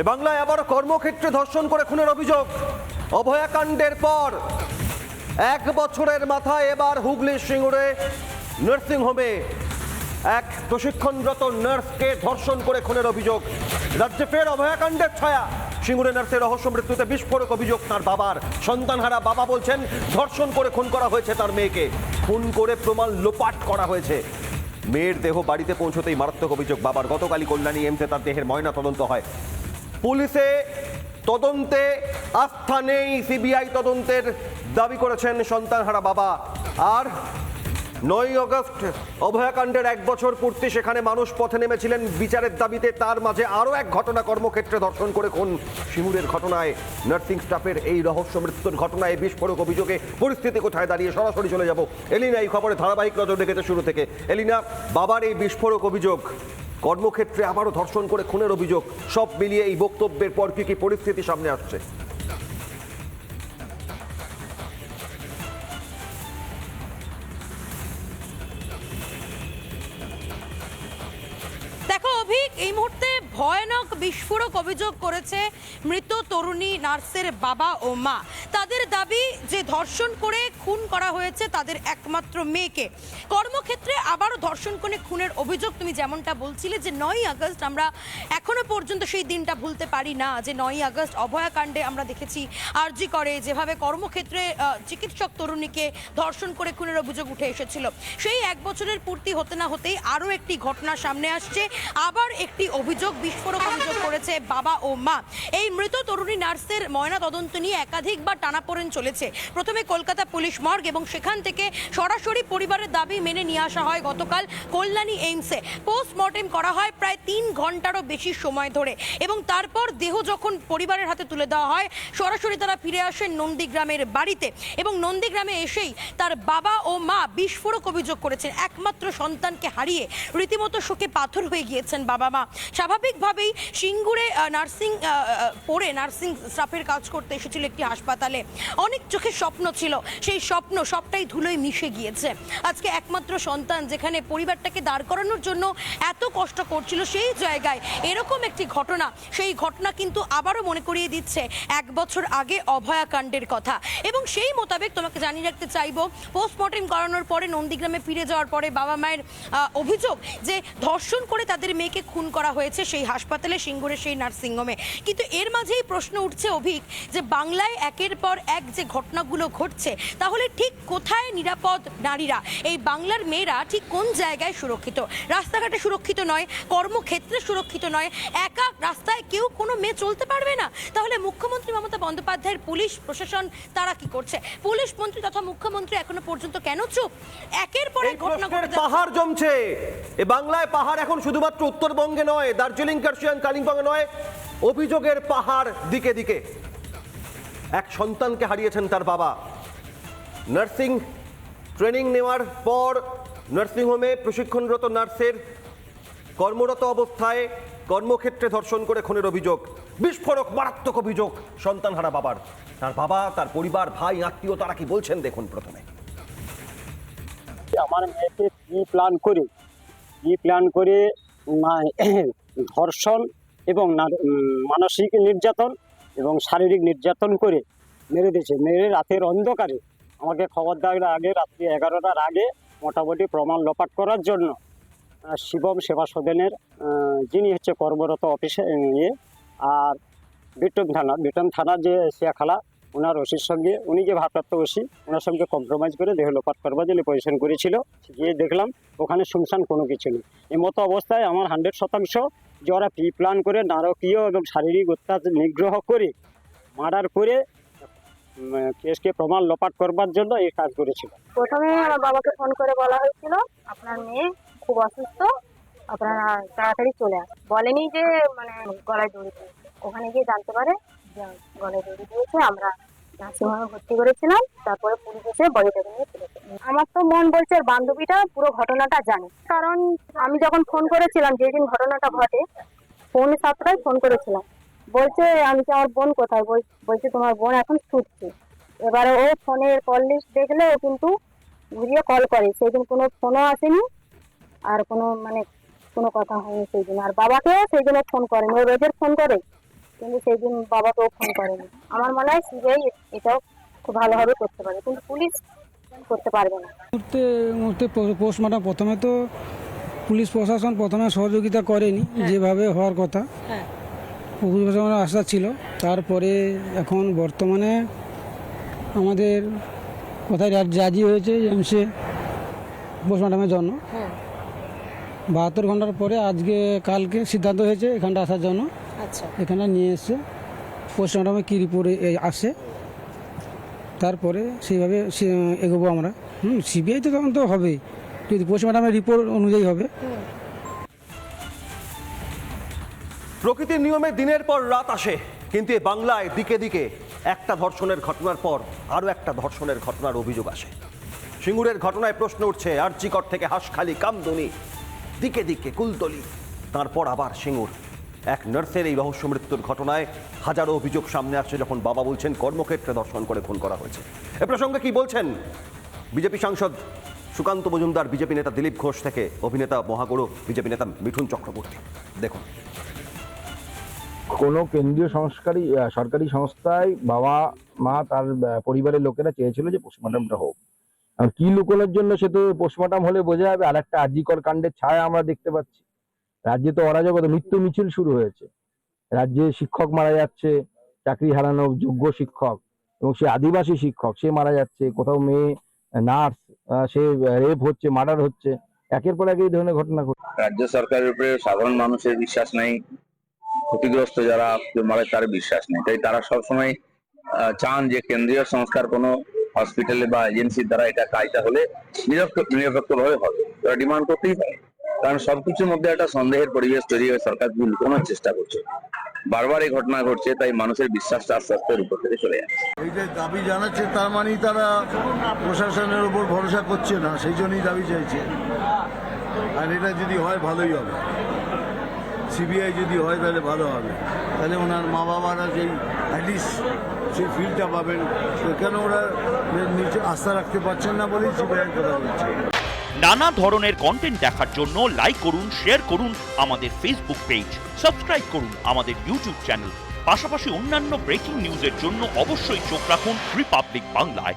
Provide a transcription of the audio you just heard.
এ বাংলায় আবার কর্মক্ষেত্রে ধর্ষণ করে খুনের অভিযোগ। অভয়াকাণ্ডের পর এক বছরের মাথায় এবার হুগলি সিঙ্গুরে নার্সিংহোমে এক প্রশিক্ষণরত নার্সকে ধর্ষণ করে খুনের অভিযোগ। রাজ্যে ফের অভয়াকাণ্ডের ছায়া। সিঙ্গুরে নার্সের রহস্য মৃত্যুতে বিস্ফোরক অভিযোগ তার বাবার। সন্তানহারা বাবা বলছেন, ধর্ষণ করে খুন করা হয়েছে তার মেয়েকে। খুন করে প্রমাণ লোপাট করা হয়েছে। মেয়ের দেহ বাড়িতে পৌঁছতেই মারাত্মক অভিযোগ। বাবার গতকালই কল্যাণী এমসে তার দেহের ময়না তদন্ত হয়। পুলিশে তদন্তে আস্থা নেই, সিবিআই তদন্তের দাবি করেছেন সন্তানহারা বাবা। আর নয় অগস্ট, অভয়াকাণ্ডের এক বছর পূর্তি সেখানে মানুষ পথে নেমেছিলেন। বিচারের দাবিতে তার মাঝে আরও এক ঘটনা কর্মক্ষেত্রে ধর্ষণ করে খুন। শিমুরের ঘটনায় নার্সিং স্টাফের এই রহস্য মৃত্যুর ঘটনায় বিস্ফোরক অভিযোগে পরিস্থিতি কোথায় দাঁড়িয়ে সরাসরি চলে যাব। এলিনা, এই খবরে ধারাবাহিক নজর রেখেছে শুরু থেকে। এলিনা, বাবার এই বিস্ফোরক অভিযোগ কর্মক্ষেত্রে আবারও ধর্ষণ করে খুনের অভিযোগ। সব মিলিয়ে এই বক্তব্যের পর কি কি পরিস্থিতি সামনে আসছে? ভয়ানক বিস্ফোরক অভিযোগ করেছে মৃত তরুণী নার্সের বাবা ও মা। তাদের দাবি যে ধর্ষণ করে খুন করা হয়েছে তাদের একমাত্র মেয়েকে। কর্মক্ষেত্রে আবারও ধর্ষণ করে খুনের অভিযোগ, তুমি যেমনটা বলছিলে যে নয়ই আগস্ট আমরা এখনও পর্যন্ত সেই দিনটা ভুলতে পারি না, যে নয়ই আগস্ট অভয়াকাণ্ডে আমরা দেখেছি আরজি করে যেভাবে কর্মক্ষেত্রে চিকিৎসক তরুণীকে ধর্ষণ করে খুনের অভিযোগ উঠে এসেছিল। সেই এক বছরের পূর্তি হতে না হতেই আরও একটি ঘটনা সামনে আসছে। আবার একটি অভিযোগ বিস্ফোরক অভিযোগ করেছে বাবা ও মা। এই মৃত তরুণী নার্সের ময়না তদন্ত নিয়ে একাধিকবার টানাপোড়েন চলেছে। প্রথমে কলকাতা পুলিশ মর্গ এবং সেখান থেকে সরাসরি পরিবারের দাবি মেনে নিয়ে আসা হয় গতকাল কল্যাণী এইমসে। পোস্টমর্টেম করা হয় প্রায় তিন ঘন্টারও বেশি সময় ধরে এবং তারপর দেহ যখন পরিবারের হাতে তুলে দেওয়া হয়, সরাসরি তারা ফিরে আসেন নন্দীগ্রামের বাড়িতে এবং নন্দীগ্রামে এসেই তার বাবা ও মা বিস্ফোরক অভিযোগ করেছেন। একমাত্র সন্তানকে হারিয়ে রীতিমতো শোকে পাথর হয়ে গিয়েছেন বাবা মা। স্বাভাবিকভাবেই সিঙ্গুরে নার্সিং পড়ে নার্সিং স্টাফের কাজ করতে এসেছিল একটি হাসপাতালে। অনেক চোখে স্বপ্ন ছিল। সেই স্বপ্ন সবটাই ধুলোয় মিশে গিয়েছে। আজকে একমাত্র সন্তান যেখানে পরিবারটাকে দাঁড় করানোর জন্য এত কষ্ট করছিল, সেই জায়গায় এরকম একটি ঘটনা। সেই ঘটনা কিন্তু আবারও মনে করিয়ে দিচ্ছে এক বছর আগে অভয়াকাণ্ডের কথা। এবং সেই মোতাবেক তোমাকে জানিয়ে রাখতে চাইব, পোস্টমর্টেম করানোর পরে নন্দীগ্রামে ফিরে যাওয়ার পরে বাবা মায়ের অভিযোগ যে ধর্ষণ করে তাদের মেয়েকে খুন করা হয়েছে, সেই হাসপাতালে সিঙ্গুরের সেই নার্সিংহোমে। কিন্তু এর মাঝেই প্রশ্ন উঠছে অভিক যে বাংলায় একের পর এক যে ঘটনাগুলো ঘটছে তাহলে ঠিক কোথায় নিরাপদ নারীরা? এই বাংলার মেয়েরা ঠিক কোন জায়গায় সুরক্ষিত? রাস্তাঘাটে সুরক্ষিত নয় কর্মক্ষেত্রে সুরক্ষিত নয় একা রাস্তায় কেউ কোনো মেয়ে চলতে পারবে না? তাহলে মুখ্যমন্ত্রী মমতা বন্দ্যোপাধ্যায়ের পুলিশ প্রশাসন তারা কি করছে? পুলিশ মন্ত্রী তথা মুখ্যমন্ত্রী এখনও পর্যন্ত কেন চুপ? একের পর এক ঘটনা ঘটে পাহাড় জমছে। এ বাংলায় পাহাড় এখন শুধুমাত্র উত্তরবঙ্গে নয় দার্জিলিং কার্শিয়াং কালিম্পংয়ে নয়, অভিযোগের পাহাড় দিকে দিকে। এক সন্তানকে হারিয়েছেন তার বাবা। নার্সিং ট্রেনিং নেওয়ার পর নার্সিংহোমে প্রশিক্ষণরত নার্সের কর্মরত অবস্থায় কর্মক্ষেত্রে ধর্ষণ করে খুনের অভিযোগ, বিস্ফোরক মারাত্মক অভিযোগ সন্তানহারা বাবার। তার বাবা, তার পরিবার, ভাই, আত্মীয়, তারা কি বলছেন দেখুন প্রথমে। আমার মেয়েকে কি প্ল্যান করে? কি প্ল্যান করে? ধর্ষণ এবং মানসিক নির্যাতন এবং শারীরিক নির্যাতন করে মেরে দিয়েছে। মেরে রাতের অন্ধকারে আমাকে খবর দেওয়ার আগে, রাত্রি এগারোটার আগে মোটামুটি প্রমাণ লোপাট করার জন্য শিবম সেবা সদনের যিনি হচ্ছে কর্মরত অফিসে ইয়ে আর বিটন থানা, বিটন থানার যে শিয়াখালা ওনার ওসির সঙ্গে, উনি যে ভারপ্রাপ্ত ওসি, ওনার সঙ্গে কম্প্রোমাইজ করে দেহ লোপাট করবার জন্য পজিশন করেছিল। গিয়ে দেখলাম, ওখানে শুনশান কোনো কিছু নেই। এই মতো অবস্থায় আমার হান্ড্রেড শতাংশ যে ওরা প্রি প্ল্যান করে নারকীয় এবং শারীরিক অত্যাচার নিগ্রহ করে মার্ডার করে কেসকে প্রমাণ লোপাট করবার জন্য এই কাজ করেছিল। প্রথমে আমার বাবাকে ফোন করে বলা হয়েছিল, আপনার মেয়ে খুব অসুস্থ, আপনারা তাড়াতাড়ি চলে আসুন। বলেনি যে মানে গলায় দড়ি ওখানে গিয়ে জানতে পারে যে গলায় দড়ি দিয়েছে, আমরা নার্সিংহোমে ভর্তি করেছিলাম, তারপরে পুলিশ এসে বডিটাকে নিয়ে ফিরেছে আমার তো মন বলছে ওর বান্ধবীটা পুরো ঘটনাটা জানে। কারণ আমি যখন ফোন করেছিলাম, যেদিন ঘটনাটা ঘটে পৌনে সাতটায় ফোন করেছিলাম। বলছে, আমি কি আমার বোন কোথায়? বল- বলছে, তোমার বোন এখন ছুটছে। এবারে ও ফোনের কল লিস্ট দেখলে ও কিন্তু ঘুরিয়ে কল করে। সেদিন কোনো ফোনও আসেনি, আর কোনো মানে কোনো কথা হয়নি সেই দিন আর বাবাকেও সেই জন্য ফোন করেনি। ও রোজের ফোন করে। কিন্তু সেই দিন বাবাকেও ফোন করেনি। আমার মনে হয় সিবিআই এটাও খুব ভালোভাবে করতে পারে কিন্তু পুলিশ করতে পারবে না। মুহূর্তে মুহূর্তে পোস্টমর্টম প্রথমে তো পুলিশ প্রশাসন প্রথমে সহযোগিতা করেনি যেভাবে হওয়ার কথা। হ্যাঁ। পুলিশ প্রশাসনের আশা ছিল। তারপরে এখন বর্তমানে আমাদের কোথায় রাজি হয়েছে এমসে পোস্টমর্টমের জন্য। বাহাত্তর ঘণ্টার পরে আজকে কালকে সিদ্ধান্ত হয়েছে এখানটা আসার জন্য। আচ্ছা। এখানে নিয়ে এসছে পোস্টমর্টমে কী রিপোর্ট আসে তারপরে সেইভাবে সে- এগোবো আমরা। হুম সিবিআই তো তখন তো হবেই। যদি পোস্টমর্টমের রিপোর্ট অনুযায়ী হবে। প্রকৃতির নিয়মে দিনের পর রাত আসে কিন্তু এ বাংলায় দিকে দিকে একটা ধর্ষণের ঘটনার পর আরও একটা ধর্ষণের ঘটনার অভিযোগ আসে। সিঙ্গুরের ঘটনায় প্রশ্ন উঠছে আর্চিকর থেকে হাঁসখালি কামদুনি দিকে দিকে কুলতলি তারপর আবার সিঙ্গুর। এক নার্সের এই রহস্য মৃত্যুর ঘটনায় হাজারো অভিযোগ সামনে আসছে যখন বাবা বলছেন, কর্মক্ষেত্রে ধর্ষণ করে খুন করা হয়েছে। এ প্রসঙ্গে কি বলছেন? বিজেপি সাংসদ সুকান্ত মজুমদার, বিজেপি নেতা দিলীপ ঘোষ থেকে অভিনেতা মহাগুরু, বিজেপি নেতা মিঠুন চক্রবর্তী। দেখুন। কোনো কেন্দ্রীয় সংস্কারী সরকারি সংস্থায় বাবা, মা তার পরিবারের লোকেরা চেয়েছিল যে পোস্টমর্টমটা হোক। আর কি লুকোনোর জন্য সে তো পোস্টমর্টম হলে বোঝা যাবে আর একটা আজিকর কাণ্ডের ছায়া আমরা দেখতে পাচ্ছি। রাজ্যে তো অরাজকতা, মৃত্যু মিছিল শুরু হয়েছে। রাজ্যে শিক্ষক মারা যাচ্ছে, চাকরি হারানো যোগ্য শিক্ষক এবং সে আদিবাসী শিক্ষক, সে মারা যাচ্ছে, কোথাও মেয়ে, নার্স সে রেপ হচ্ছে মার্ডার হচ্ছে, একের পর এক এই ধরনের ঘটনা ঘটছে। রাজ্য সরকারের উপরে সাধারণ মানুষের বিশ্বাস নেই, ক্ষতিগ্রস্ত যারা মারে তার বিশ্বাস নেই, তাই তারা সবসময় চান যে কেন্দ্রীয় সংস্কার কোনো হসপিটালে বা এজেন্সির দ্বারা এটা কাজটা হলে নিরপেক্ষ নিরপেক্ষ ভাবে হবে। তারা ডিমান্ড করতেই পারে কারণ সবকিছুর মধ্যে একটা সন্দেহের পরিবেশ তৈরি হয়ে সরকার লুকোনোর চেষ্টা করছে। বারবার এই ঘটনা ঘটছে, তাই মানুষের বিশ্বাসটা আস্তে আস্তে উপর থেকে চলে যাচ্ছে। এই যে দাবি জানাচ্ছে, তার মানেই তারা প্রশাসনের উপর ভরসা করছে না, সেই জন্যই দাবি চাইছে। আর এটা যদি হয়, ভালোই হবে। সিবিআই যদি হয়, তাহলে ভালো হবে। তাহলে ওনার মা বাবারা যেই অ্যাটলিস্ট সেই ফিলটা পাবেন। কেন ওরা নিচে আস্থা রাখতে পারছেন না বলেই সিবিআই কথা বলছে। নানা ধরনের কন্টেন্ট দেখার জন্য লাইক করুন শেয়ার করুন আমাদের ফেসবুক পেজ সাবস্ক্রাইব করুন আমাদের ইউটিউব চ্যানেল পাশাপাশি অন্যান্য ব্রেকিং নিউজের জন্য অবশ্যই চোখ রাখুন রিপাবলিক বাংলায়